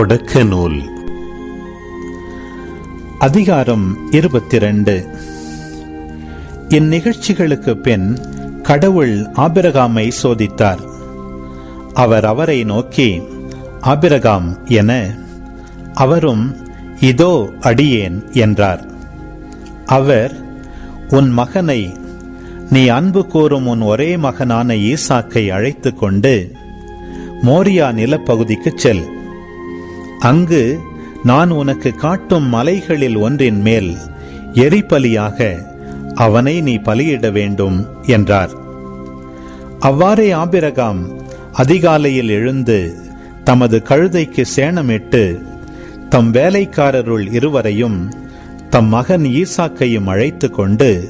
தொடக்க நூல் அதிகாரம் இருபத்தி ரெண்டு இந்நிகழ்ச்சிகளுக்கு பின் கடவுள் ஆபிரகாமை சோதித்தார். அவர் அவரை நோக்கி ஆபிரகாம் என அவரும் இதோ அடியேன் என்றார். அவர் உன் மகனை நீ அன்பு கூறும் உன் ஒரே மகனான ஈசாக்கை அழைத்துக் கொண்டு மோரியா நிலப்பகுதிக்குச் செல். அங்கு நான் உனக்கு காட்டும் மலைகளில் ஒன்றின் மேல் எரிபலியாக அவனை நீ பலியிட வேண்டும் என்றார். அவ்வாறே ஆபிரகாம் அதிகாலையில் எழுந்து தமது கழுதைக்கு சேணமிட்டு தம் வேலைக்காரருள் இருவரையும் தம் மகன் ஈசாக்கையும் அழைத்து கொண்டு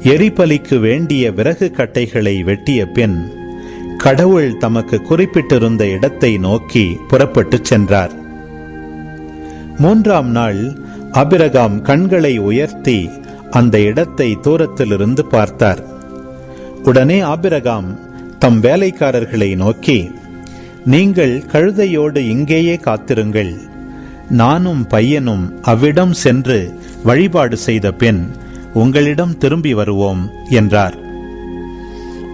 எரிபலிக்கு வேண்டிய விறகு கட்டைகளை வெட்டிய பின் கடவுள் தமக்கு குறிப்பிட்டிருந்த இடத்தை நோக்கி புறப்பட்டுச் சென்றார். மூன்றாம் நாள் அபிரகாம் கண்களை உயர்த்தி அந்த இடத்தை தூரத்திலிருந்து பார்த்தார். உடனே ஆபிரகாம் தம் வேலைக்காரர்களை நோக்கி நீங்கள் கழுதையோடு இங்கேயே காத்திருங்கள். நானும் பையனும் அவ்விடம் சென்று வழிபாடு செய்த பின் உங்களிடம் திரும்பி வருவோம் என்றார்.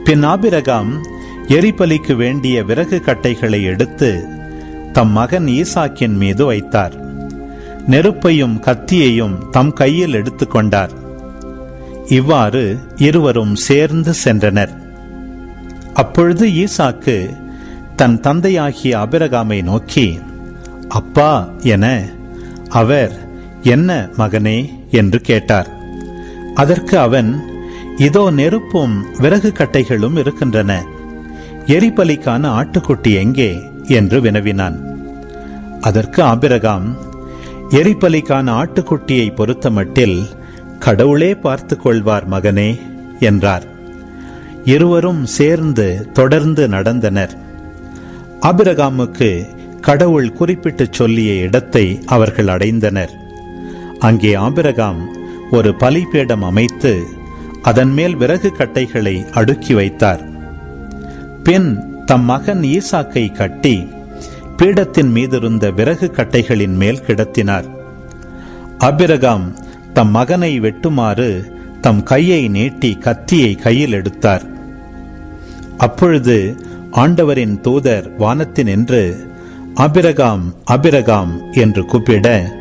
பின் ஆபிரகாம் எரிபலிக்கு வேண்டிய விறகு கட்டைகளை எடுத்து தம் மகன் ஈசாக்கின் மீது வைத்தார். நெருப்பையும் கத்தியையும் தம் கையில் எடுத்துக்கொண்டார். இவ்வாறு இருவரும் சேர்ந்து சென்றனர். அப்பொழுது ஈசாக்கு தன் தந்தையாகிய அபிரகாமை நோக்கி அப்பா என அவர் என்ன மகனே? என்று கேட்டார். அதற்கு அவன் இதோ நெருப்பும் விறகு கட்டைகளும் இருக்கின்றன. எரிபலிக்கான ஆட்டுக்குட்டி எங்கே? என்று வினவினான். அதற்கு ஆபிரகாம் எரிபலிக்கான ஆட்டுக்குட்டியை பொறுத்தமட்டில் கடவுளே பார்த்து கொள்வார் மகனே என்றார். இருவரும் சேர்ந்து தொடர்ந்து நடந்தனர். அபிரகாமுக்கு கடவுள் குறிப்பிட்டு சொல்லிய இடத்தை அவர்கள் அடைந்தனர். அங்கே ஆபிரகாம் ஒரு பலிபீடம் அமைத்து அதன் மேல் விறகு கட்டைகளை அடுக்கி வைத்தார். பின் தம் மகன் ஈசாக்கை கட்டி பீடத்தின் மீதிருந்த விறகு கட்டைகளின் மேல் கிடத்தினார். அபிரகாம் தம் மகனை வெட்டுமாறு தம் கையை நீட்டி கத்தியை கையில் எடுத்தார். அப்பொழுது ஆண்டவரின் தூதர் வானத்தினின்று அபிரகாம் அபிரகாம் என்று கூப்பிட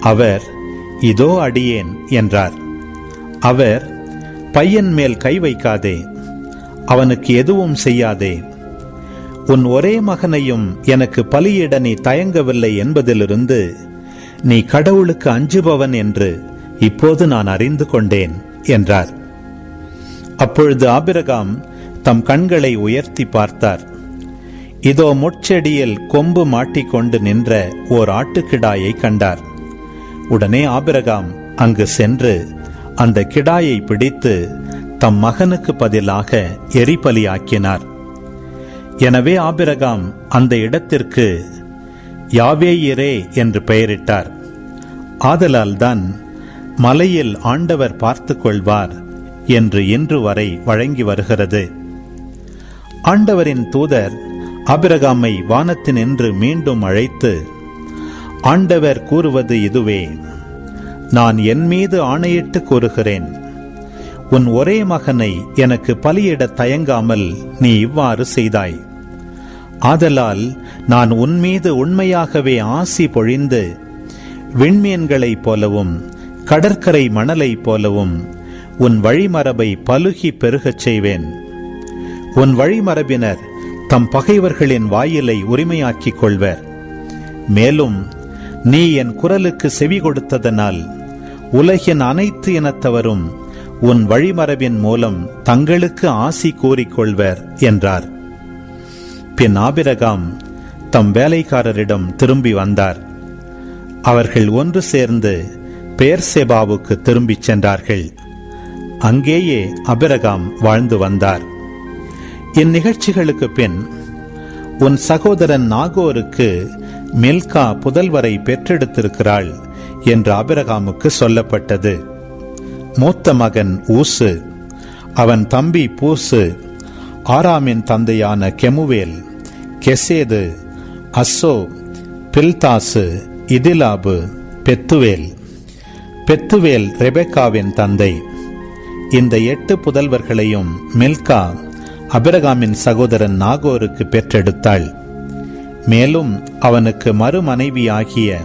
அவர் இதோ அடியேன் என்றார். அவர் பையன் மேல் கை வைக்காதே அவனுக்கு எதுவும் செய்யாதே உன் ஒரே மகனையும் எனக்கு பலியிட நீ தயங்கவில்லை என்பதிலிருந்து நீ கடவுளுக்கு அஞ்சுபவன் என்று இப்போது நான் அறிந்து கொண்டேன் என்றார். அப்பொழுது ஆபிரகாம் தம் கண்களை உயர்த்தி பார்த்தார். இதோ முட்செடியில் கொம்பு மாட்டிக்கொண்டு நின்ற ஓர் ஆட்டுக்கிடாயை கண்டார். உடனே ஆபிரகாம் அங்கு சென்று அந்த கிடாயை பிடித்து தம் மகனுக்கு பதிலாக எரிபலியாக்கினார். எனவே ஆபிரகாம் அந்த இடத்திற்கு யாவேயிரே என்று பெயரிட்டார். ஆதலால் தான் மலையில் ஆண்டவர் பார்த்து கொள்வார் என்று இன்று வரை வழங்கி வருகிறது. ஆண்டவரின் தூதர் அபிரகாமை வானத்தினின்று மீண்டும் அழைத்து ஆண்டவர் கூறுவது இதுவே நான் என் மீது ஆணையிட்டு கூறுகிறேன். உன் ஒரே மகனை எனக்கு பலியிட தயங்காமல் நீ இவ்வாறு செய்தாய். ஆதலால் நான் உன்மீது உண்மையாகவே ஆசி பொழிந்து விண்மீன்களைப் போலவும் கடற்கரை மணலைப் போலவும் உன் வழிமரபை பலுகி பெருகச் செய்வேன். உன் வழிமரபினர் தம் பகைவர்களின் வாயிலை உரிமையாக்கிக் கொள்வர். மேலும் நீ என் குரலுக்கு செவி கொடுத்ததனால் உலகின் அனைத்து இனத்தவரும் உன் வழிமரபின் மூலம் தங்களுக்கு ஆசி கூறிக்கொள்வர் என்றார். பின் ஆபிரகாம் தம் வேலைக்காரரிடம் திரும்பி வந்தார். அவர்கள் ஒன்று சேர்ந்து பேர்செபாவுக்கு திரும்பிச் சென்றார்கள். அங்கேயே அபிரகாம் வாழ்ந்து வந்தார். இந்நிகழ்ச்சிகளுக்கு பின் உன் சகோதரன் நாகோருக்கு மில்கா புதல்வரை பெற்றெடுத்திருக்கிறாள் என்று அபிரகாமுக்கு சொல்லப்பட்டது. மூத்த மகன் ஊசு அவன் தம்பி பூசு ஆராமின் தந்தையான கெமுவேல் கெசேது அஸ்ஸோ பில்தாசு இதிலாபு பெத்துவேல். பெத்துவேல் ரெபெக்காவின் தந்தை. இந்த எட்டு புதல்வர்களையும் மில்கா அபிரகாமின் சகோதரன் நாகோருக்கு பெற்றெடுத்தாள். மேலும் அவனுக்கு மறுமனைவியாகிய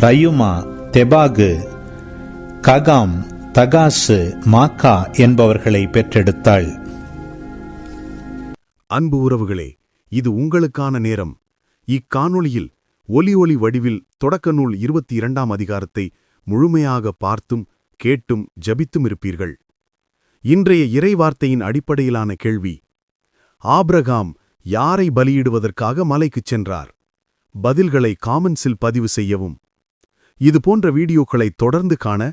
ரயுமா தெபாகு ககாம் தகாசு மாக்கா என்பவர்களை பெற்றெடுத்தாள். அன்பு உறவுகளே இது உங்களுக்கான நேரம். இக்காணொளியில் ஒலி ஒளி வடிவில் தொடக்க நூல் இருபத்தி இரண்டாம் அதிகாரத்தை முழுமையாக பார்த்தும் கேட்டும் ஜபித்தும் இருப்பீர்கள். இன்றைய இறைவார்த்தையின் அடிப்படையிலான கேள்வி ஆப்ரகாம் யாரை பலியிடுவதற்காக மலைக்குச் சென்றார்? பதில்களை காமெண்ட்ஸில் பதிவு செய்யவும். இது போன்ற வீடியோக்களை தொடர்ந்து காண